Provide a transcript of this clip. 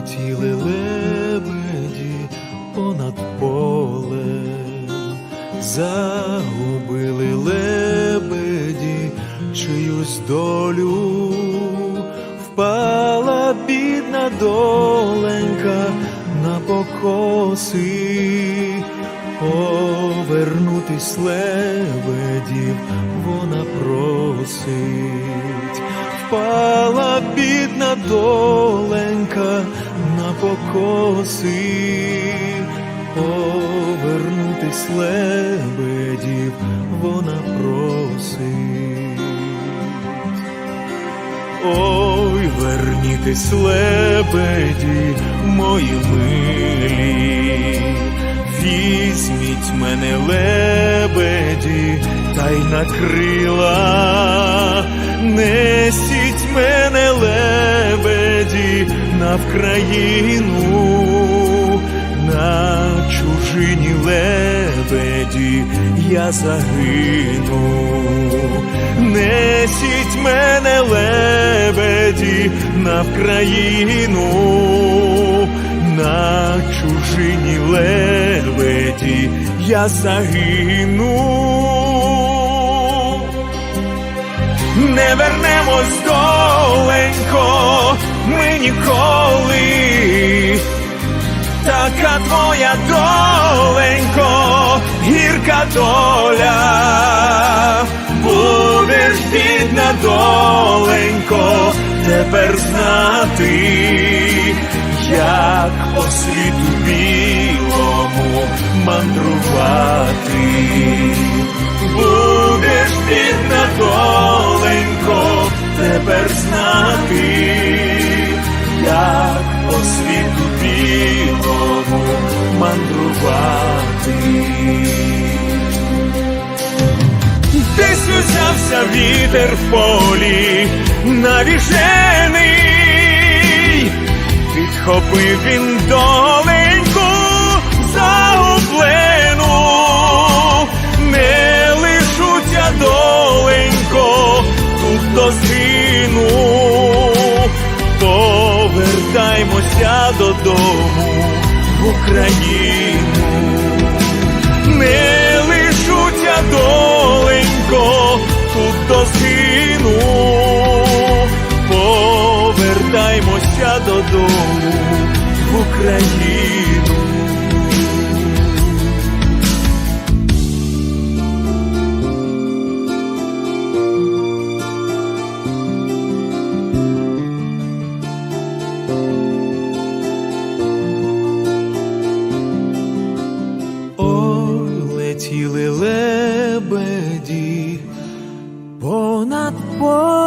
летіли лебеді понад полем, загубили лебеді чиюсь долю, впала бідна доленька на покоси, повернутись лебедів вона просить, впала бідна доленька покоси, повернутись лебедів вона просить. Ой, вернітесь, лебеді, мої милі, візьміть мене, лебеді, та й на на Вкраїну, на чужині лебеді я загину. Несіть мене, лебеді, на Вкраїну, на чужині лебеді я загину. Не вернемось доленько, ніколи, така твоя доленько, гірка доля, будеш бідна доленько, тепер знати, як по світу білому мандрувати. Десь узявся вітер в полі навіжений, підхопив він доленьку загублену, не лишуся доленько, тут до згину, повертаймося додому в Україну не лишуться доленько, тут до згину, повертаймося додому в Україну. Летіли лебеді понад полем.